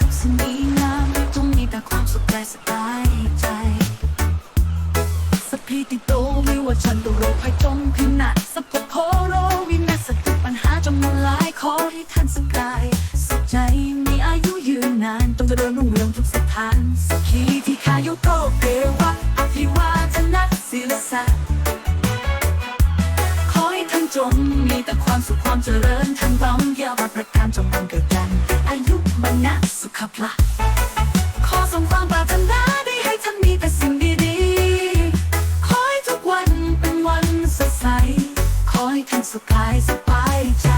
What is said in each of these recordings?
ทุกสิ่งดีงามจงมีแต่ความสุขใจสบายใจสัพีติโตวิวัชันตุโรภัยจงพินาศสัพพโพโรวินาศตุปัญหาจงมาลายขอให้ท่านสกายสุขใจมีอายุยืนนานจงเจริญรุ่งเรืองทุกสถานสกขีที่ขายุโกเกวะอภิวาทนักศิลสะขอให้ท่านจงมีแต่ความสุขความเจริญทั้งบ้องเกี่ยวประการจงบังเกิดกัน ขพละขอส่งความปรารถนาดีให้ท่านมีแต่สิ่งดีๆ ขอให้ทุกวันเป็นวันสดใส ขอให้ท่านสุขกายสบายใจ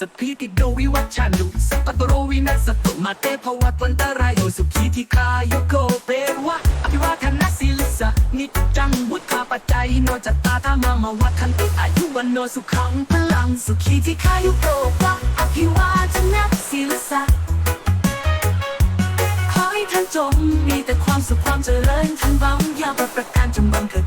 สพีติโดวิวัชชันุสัพพะโรวินัสตุมาเตภวัตวันตรายโยสุขีทิคายโกเปวะอภิวาทนาสิลิสะนิจจังวุฒาปัจจัยโนจตตาธรรมามาวัดคันติอายุวันโนสุขังพลังสุขีทิคายุโกวะอภิวาทนาสิลิสะขอให้ท่านจงมีแต่ความสุขความเจริญทั้งบังยาวประการจงบังเกิด